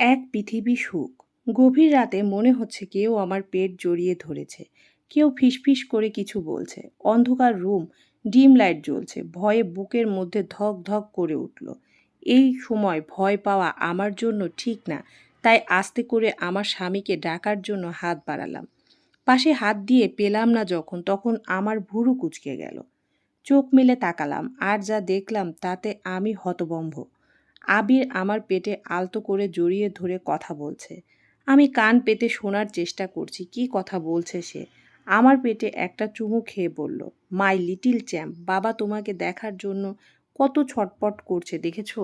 এক পৃথিবী সুখ। গভীর রাতে মনে হচ্ছে কেউ আমার পেট জড়িয়ে ধরেছে। কেউ ফিসফিস করে কিছু বলছে। অন্ধকার রুম, ডিম লাইট জ্বলছে। ভয়ে বুকের মধ্যে ধক ধক করে উঠল। এই সময় ভয় পাওয়া আমার জন্য ঠিক না, তাই আস্তে করে আমার স্বামীকে ডাকার জন্য হাত বাড়ালাম। পাশে হাত দিয়ে পেলাম না যখন, তখন আমার ভুরু কুচকে গেল। চোখ মেলে তাকালাম, আর যা দেখলাম তাতে আমি হতবম্ব। আবির আমার পেটে আলতো করে জড়িয়ে ধরে কথা বলছে। আমি কান পেতে শোনার চেষ্টা করছি, কি কথা বলছে সে? আমার পেটে একটা চুমু খেয়ে বলল, মাই লিটিল চ্যাম্প, বাবা তোমাকে দেখার জন্য কত ছটপট করছে, দেখেছ?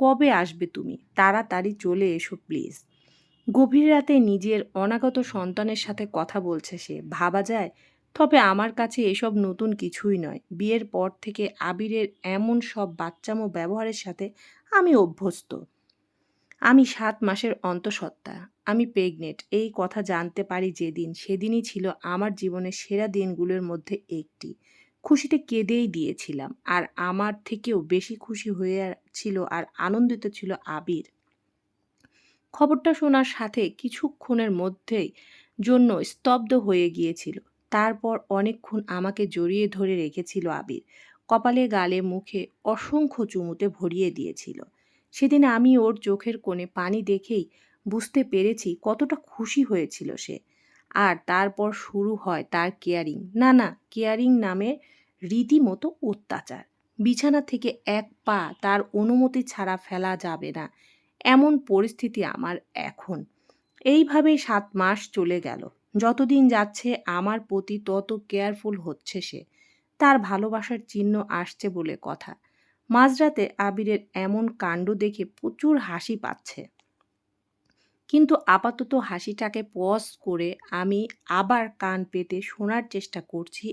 কবে আসবে তুমি? তাড়াতাড়ি চলে এসো, প্লিজ। গভীর রাতে নিজের অনাগত সন্তানের সাথে কথা বলছে সে। ভাবা যায়, তবে আমার কাছে এসব নতুন কিছুই নয়। বিয়ের পর থেকে আবিরের এমন সব বাচ্চামো ব্যবহারের সাথে আমি অভ্যস্ত। আমি সাত মাসের অন্তঃসত্ত্বা, আমি প্রেগনেন্ট, এই কথা জানতে পারি যেদিন, সেদিনই ছিল আমার জীবনের সেরা দিনগুলোর মধ্যে একটি। খুশিতে কেঁদেই দিয়েছিলাম, আর আমার থেকেও বেশি খুশি হয়ে ছিল আর আনন্দিত ছিল আবির। খবরটা শোনার সাথে কিছুক্ষণের মধ্যেই জন্য স্তব্ধ হয়ে গিয়েছিল। তারপর অনেকক্ষণ আমাকে জড়িয়ে ধরে রেখেছিল আবির। কপালে, গালে, মুখে অসংখ্য চুমুতে ভরিয়ে দিয়েছিল। সেদিন আমি ওর চোখের কোণে পানি দেখেই বুঝতে পেরেছি কতটা খুশি হয়েছিল সে। আর তারপর শুরু হয় তার কেয়ারিং। না না, কেয়ারিং নামে রীতিমতো অত্যাচার। বিছানা থেকে এক পা তার অনুমতি ছাড়া ফেলা যাবে না। এমন পরিস্থিতি আমার এখন। এইভাবেই সাত মাস চলে গেল। যতদিন যাচ্ছে আমার প্রতি তত কেয়ারফুল হচ্ছে সে। তার ভালোবাসার চিহ্ন আসছে বলে কথা। মাঝরাতে আবিরের এমন কাণ্ড দেখে প্রচুর হাসি পাচ্ছে। কিন্তু আপাতত হাসিটাকে পজ করে আমি আবার কান পেতে শোনার চেষ্টা করছি,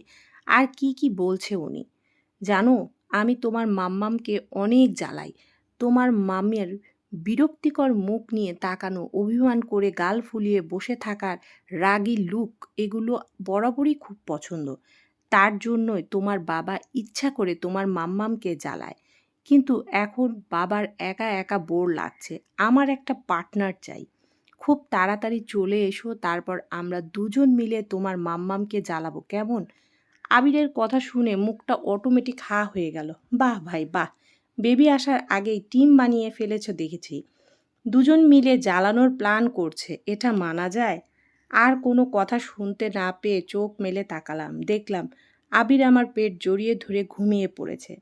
আর কি কি বলছে উনি। জানো, আমি তোমার মাম্মামকে অনেক জ্বালাই। তোমার মামের বিরক্তিকর মুখ নিয়ে তাকানো, অভিমান করে গাল ফুলিয়ে বসে থাকার রাগী লুক এগুলো বরাবরই খুব পছন্দ। তার জন্যই তোমার বাবা ইচ্ছা করে তোমার মাম্মামকে জ্বালায়। কিন্তু এখন বাবার একা একা বোর লাগছে। আমার একটা পার্টনার চাই। খুব তাড়াতাড়ি চলে এসো, তারপর আমরা দুজন মিলে তোমার মাম্মামকে জ্বালাবো। কেমন? আবিরের কথা শুনে মুখটা অটোমেটিক হা হয়ে গেল। বাহ ভাই, বাহ। বেবি আসার আগেই টিম বানিয়ে ফেলেছ দেখেছি। দুজন মিলে জ্বালানোর প্ল্যান করছে। এটা মানা যায়? আর কোনো কথা শুনতে না পেয়ে চোখ মেলে তাকালাম, দেখলাম আবির আমার পেট জড়িয়ে ধরে ঘুমিয়ে পড়েছে।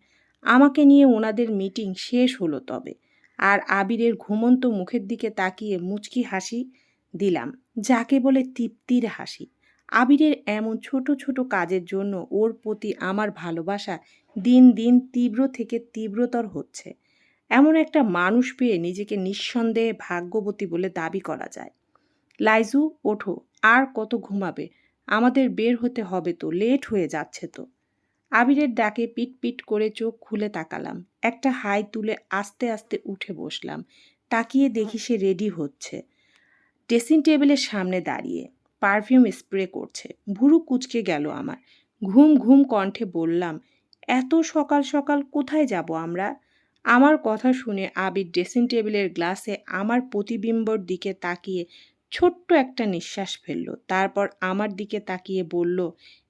আমাকে নিয়ে ওনাদের মিটিং শেষ হলো তবে, আর আবিরের ঘুমন্ত মুখের দিকে তাকিয়ে মুচকি হাসি দিলাম, যাকে বলে তৃপ্তির হাসি। আবিরের এমন ছোট ছোট কাজের জন্য ওর প্রতি আমার ভালোবাসা দিন দিন তীব্র থেকে তীব্রতর হচ্ছে। এমন একটা মানুষ পেয়ে নিজেকে নিঃসন্দেহে ভাগ্যবতী বলে দাবি করা যায়। লাইজু, ওঠো, আর কত ঘুমাবে? আমাদের বের হতে হবে তো, লেট হয়ে যাচ্ছে তো। আবিরের ডাকে পিট পিট করে চোখ খুলে তাকালাম। একটা হাই তুলে আস্তে আস্তে উঠে বসলাম। তাকিয়ে দেখি সে রেডি হচ্ছে। ড্রেসিং টেবিলের সামনে দাঁড়িয়ে পারফিউম স্প্রে করছে। ভুরু কুচকে গেল আমার। ঘুম ঘুম কণ্ঠে বললাম, এত সকাল সকাল কোথায় যাব আমরা? আমার কথা শুনে আবির ড্রেসিং টেবিলের গ্লাসে আমার প্রতিবিম্বর দিকে তাকিয়ে ছোট্ট একটা নিঃশ্বাস ফেলল। তারপর আমার দিকে তাকিয়ে বলল,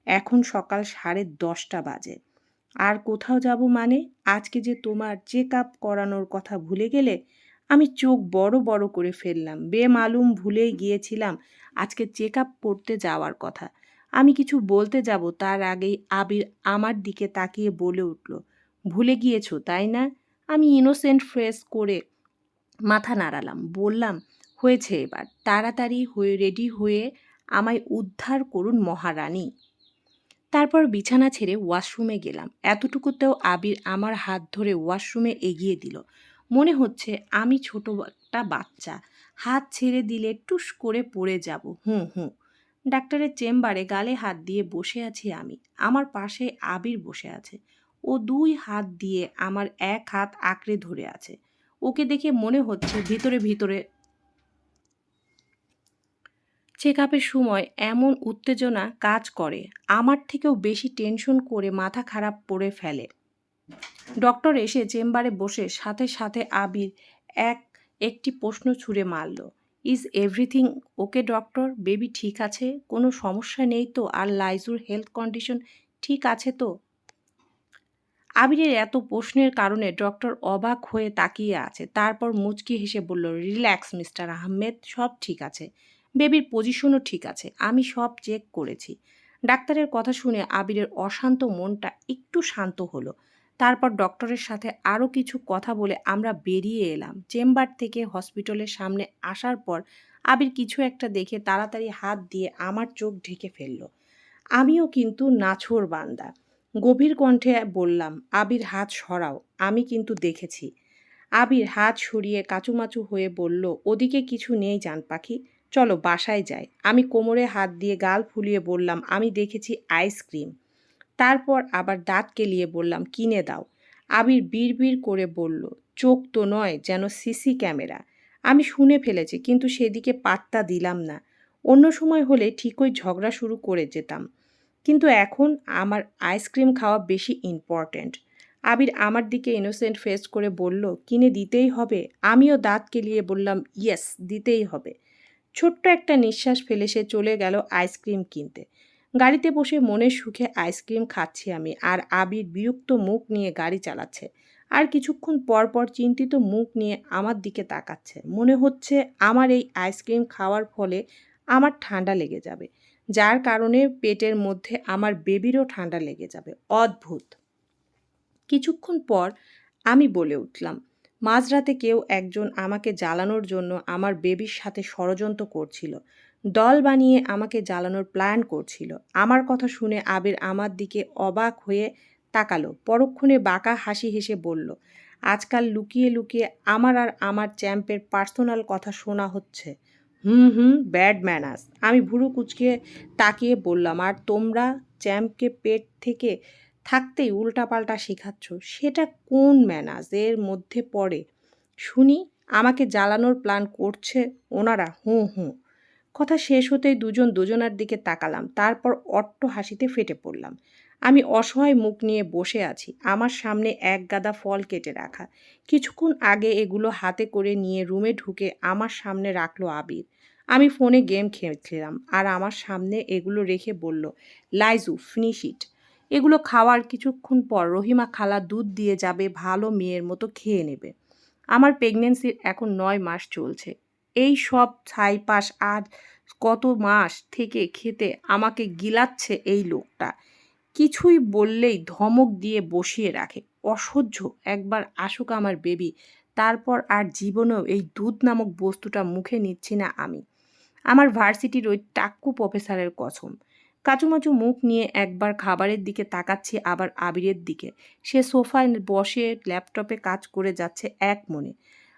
এখন সকাল সাড়ে দশটা বাজে। আর কোথাও যাব মানে? আজকে যে তোমার চেক আপ করানোর কথা ভুলে গেলে, আমি চোখ বড় বড় করে ফেললাম। বেমালুম ভুলেই গিয়েছিলাম আজকে চেক আপ করতে যাওয়ার কথা। আমি কিছু বলতে যাব, তার আগেই আবির আমার দিকে তাকিয়ে বলে উঠল, ভুলে গিয়েছো, তাই না? আমি ইনোসেন্ট ফ্রেশ করে মাথা নাড়ালাম, বললাম হয়েছে এবার। তাড়াতাড়ি হয়ে রেডি হয়ে আমায় উদ্ধার করুন মহারানী। তারপর বিছানা ছেড়ে ওয়াশরুমে গেলাম। এতটুকুতেও আবির আমার হাত ধরে ওয়াশরুমে এগিয়ে দিল। মনে হচ্ছে আমি ছোট একটা বাচ্চা। হাত ছেড়ে দিলে টুস করে পড়ে যাব। হুঁ হুঁ। ডাক্তারের চেম্বারে গালে হাত দিয়ে বসে আছি আমি। আমার পাশে আবির বসে আছে। ও দুই হাত দিয়ে আমার এক হাত আঁকড়ে ধরে আছে। ওকে দেখে মনে হচ্ছে ভিতরে ভিতরে চেক আপের সময় এমন উত্তেজনা কাজ করে, আমার থেকেও বেশি টেনশন করে মাথা খারাপ করে ফেলে। ডক্টর এসে চেম্বারে বসে সাথে সাথে আবির এক, একটি প্রশ্ন ছুঁড়ে মারল, is everything okay doctor? Baby ঠিক আছে? কোনো সমস্যা নেই তো? আর লাইজুর হেলথ কন্ডিশন ঠিক আছে তো? আবিরের এত প্রশ্নের কারণে ডক্টর অবাক হয়ে তাকিয়ে আছে, তারপর মুচকি হেসে বলল, রিল্যাক্স, মিস্টার আহমেদ, সব ঠিক আছে। বেবির পজিশনও ঠিক আছে, আমি সব চেক করেছি। ডাক্তারের কথা শুনে আবিরের অশান্ত মনটা একটু শান্ত হলো। তারপর ডক্টরের সাথে আরও কিছু কথা বলে আমরা বেরিয়ে এলাম। চেম্বার থেকে হসপিটালের সামনে আসার পর আবির কিছু একটা দেখে তাড়াতাড়ি হাত দিয়ে আমার চোখ ঢেকে ফেলল। আমিও কিন্তু নাছোর বান্দা। গভীর কণ্ঠে বললাম, আবির হাত সরাও, আমি কিন্তু দেখেছি। আবির হাত সরিয়ে কাচুমাচু হয়ে বলল, ওদিকে কিছু নেই জান পাখি। চলো বাসায় যাই। আমি কোমরে হাত দিয়ে গাল ফুলিয়ে বললাম, আমি দেখেছি আইসক্রিম তারপর আবার দাঁত কেলিয়ে বললাম, কিনে দাও। আবির বিড়বিড় করে বলল, চোখ তো নয়, যেন সিসি ক্যামেরা। আমি শুনে ফেলেছি, কিন্তু সেদিকে পাত্তা দিলাম না। অন্য সময় হলে ঠিকই ঝগড়া শুরু করে যেতাম। কিন্তু এখন আমার আইসক্রিম খাওয়া বেশি ইম্পর্ট্যান্ট আবির আমার দিকে ইনোসেন্ট ফেস করে বলল, কিনে দিতেই হবে? আমিও দাঁত কেলিয়ে বললাম ইয়েস দিতেই হবে। ছোট্ট একটা নিঃশ্বাস ফেলে সে চলে গেল আইসক্রিম কিনতে। গাড়িতে বসে মনের সুখে আইসক্রিম খাচ্ছি আমি আর আবির বিরক্ত মুখ নিয়ে গাড়ি চালাচ্ছে। আর কিছুক্ষণ পর পর চিন্তিত মুখ নিয়ে আমার দিকে তাকাচ্ছে। মনে হচ্ছে আমার এই আইসক্রিম খাওয়ার ফলে আমার ঠান্ডা লেগে যাবে, যার কারণে পেটের মধ্যে আমার বেবিরও ঠান্ডা লেগে যাবে। অদ্ভুত। কিছুক্ষণ পর আমি বলে উঠলাম মাঝরাতে কেউ একজন আমাকে জ্বালানোর জন্য আমার বেবির সাথে ষড়যন্ত্র করছিল। দল বানিয়ে আমাকে জ্বালানোর প্ল্যান করছিল। আমার কথা শুনে আবির আমার দিকে অবাক হয়ে তাকালো, পরক্ষণে বাঁকা হাসি হেসে বলল, আজকাল লুকিয়ে লুকিয়ে আমার আর আমার চ্যাম্পের পার্সোনাল কথা শোনা হচ্ছে। হুম হুম, ব্যাড ম্যানাস আমি ভুরু কুচকে তাকিয়ে বললাম, আর তোমরা চ্যাম্পকে পেট থেকে থাকতেই উল্টাপাল্টা শেখাচ্ছ। সেটা কোন ম্যানাস এর মধ্যে পড়ে, শুনি, আমাকে জ্বালানোর প্ল্যান করছে ওনারা, হুঁ হুঁ। কথা শেষ হতেই দুজন দুজনার দিকে তাকালাম, তারপর অট্ট হাসিতে ফেটে পড়লাম। আমি অসহায় মুখ নিয়ে বসে আছি, আমার সামনে এক গাদা ফল কেটে রাখা। কিছুক্ষণ আগে এগুলো হাতে করে নিয়ে রুমে ঢুকে আমার সামনে রাখল আবির। আমি ফোনে গেম খেলছিলাম, আর আমার সামনে এগুলো রেখে বলল, লাইজু, ফিনিশ ইট। এগুলো খাওয়ার কিছুক্ষণ পর রহিমা খালা দুধ দিয়ে যাবে ভালো মেয়ের মতো খেয়ে নেবে। আমার প্রেগনেন্সির এখন নয় মাস চলছে। এই সব ছাইপাশ আর কত মাস থেকে খেতে আমাকে গিলাচ্ছে এই লোকটা। কিছুই বললেই ধমক দিয়ে বসিয়ে রাখে। অসহ্য, একবার আসুক আমার বেবি তারপর আর জীবনেও এই দুধ নামক বস্তুটা মুখে নিচ্ছি না আমি। আমার ভার্সিটির ওই টাক্কু প্রফেসরের কসম। কাচুমাচু মুখ নিয়ে একবার খাবারের দিকে তাকাচ্ছি আবার আবিরের দিকে। সে সোফায় বসে ল্যাপটপে কাজ করে যাচ্ছে এক মনে।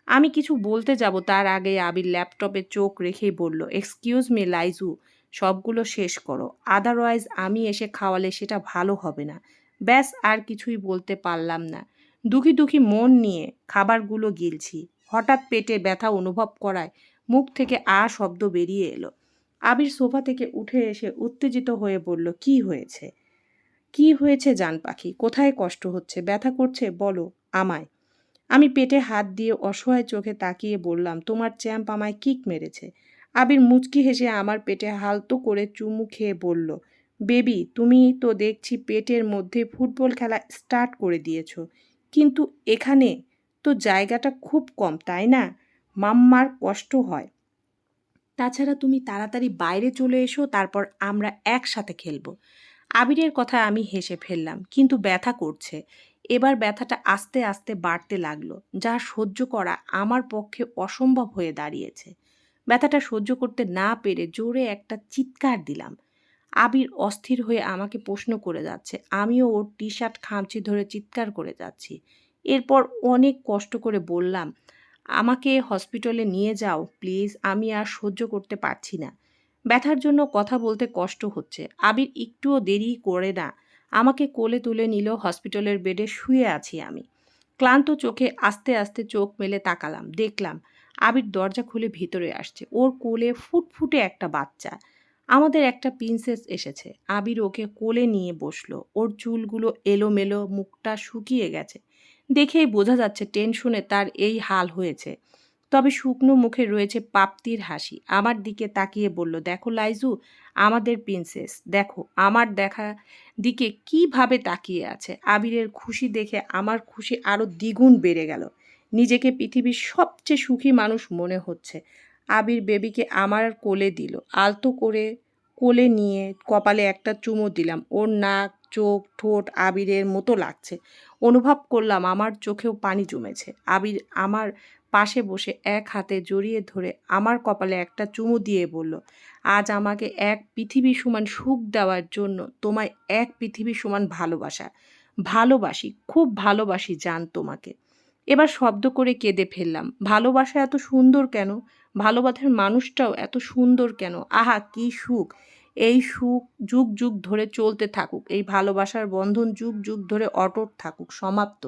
আমি কিছু বলতে যাব, তার আগে আবির ল্যাপটপে চোখ রেখেই বলল এক্সকিউজ মি লাইজু, সবগুলো শেষ করো। আদারওয়াইজ আমি এসে খাওয়ালে সেটা ভালো হবে না। ব্যাস, আর কিছুই বলতে পারলাম না। দুঃখী দুঃখী মন নিয়ে খাবারগুলো গিলছি। হঠাৎ পেটে ব্যথা অনুভব করায় মুখ থেকে আ শব্দ বেরিয়ে এলো। আবির সোফা থেকে উঠে এসে উত্তেজিত হয়ে বলল, কি হয়েছে? কি হয়েছে জান পাখি? কোথায় কষ্ট হচ্ছে? ব্যথা করছে? বলো আমায়। আমি পেটে হাত দিয়ে অসহায় চোখে তাকিয়ে বললাম, তোমার চ্যাম্প আমায় কিক মেরেছে? আবির মুচকি হেসে আমার পেটে হালতো করে চুমু খেয়ে বলল, বেবি, তুমি তো দেখছি পেটের মধ্যে ফুটবল খেলা স্টার্ট করে দিয়েছ। কিন্তু এখানে তো জায়গাটা খুব কম, তাই না? মাম্মার কষ্ট হয়। তাছাড়া তুমি তাড়াতাড়ি বাইরে চলে এসো, তারপর আমরা একসাথে খেলব। আবিরের কথা আমি হেসে ফেললাম, কিন্তু ব্যথা করছে। এবার ব্যথাটা আস্তে আস্তে বাড়তে লাগল, যা সহ্য করা আমার পক্ষে অসম্ভব হয়ে দাঁড়িয়েছে। ব্যথাটা সহ্য করতে না পেরে জোরে একটা চিৎকার দিলাম। আবির অস্থির হয়ে আমাকে প্রশ্ন করে যাচ্ছে, আমিও ওর টি শার্ট খামচি ধরে চিৎকার করে যাচ্ছি। এরপর অনেক কষ্ট করে বললাম আমাকে হসপিটালে নিয়ে যাও, প্লিজ। আমি আর সহ্য করতে পারছি না। ব্যথার জন্য কথা বলতে কষ্ট হচ্ছে। আবির একটুও দেরি করে না। আমাকে কোলে তুলে নিল, হসপিটালের বেডে শুয়ে আছি আমি। ক্লান্ত চোখে আস্তে আস্তে চোখ মেলে তাকালাম। দেখলাম আবির দরজা খুলে ভিতরে আসছে। ওর কোলে ফুটফুটে একটা বাচ্চা। আমাদের একটা প্রিন্সেস এসেছে। আবির ওকে কোলে নিয়ে বসল। ওর চুলগুলো এলোমেলো, মুখটা শুকিয়ে গেছে। দেখেই বোঝা যাচ্ছে টেনশনে তার এই হাল হয়েছে। তবে শুকনো মুখে রয়েছে পাপ্তির হাসি। আমার দিকে তাকিয়ে বলল, দেখো লাইজু, আমাদের প্রিন্সেস, দেখো, আমার দেখা দিকে কীভাবে তাকিয়ে আছে। আবিরের খুশি দেখে আমার খুশি আরও দ্বিগুণ বেড়ে গেল। নিজেকে পৃথিবীর সবচেয়ে সুখী মানুষ মনে হচ্ছে। আবির বেবিকে আমার কোলে দিল। আলতো করে কোলে নিয়ে কপালে একটা চুমো দিলাম। ওর নাক, চোখ, ঠোঁট আবিরের মতো লাগছে। অনুভব করলাম, আমার চোখেও পানি জমেছে। আবির আমার পাশে বসে এক হাতে জড়িয়ে ধরে আমার কপালে একটা চুমু দিয়ে বলল, আজ আমাকে এক পৃথিবী সমান সুখ দেওয়ার জন্য তোমায় এক পৃথিবী সমান ভালোবাসা। ভালোবাসি, খুব ভালোবাসি জান তোমাকে। এবার শব্দ করে কেঁদে ফেললাম, ভালোবাসা এত সুন্দর কেন? ভালোবাসার মানুষটাও এত সুন্দর কেন? আহা, কি সুখ! এই সুখ যুগ যুগ ধরে চলতে থাকুক, এই ভালোবাসার বন্ধন যুগ যুগ ধরে অটুট থাকুক, সমাপ্ত।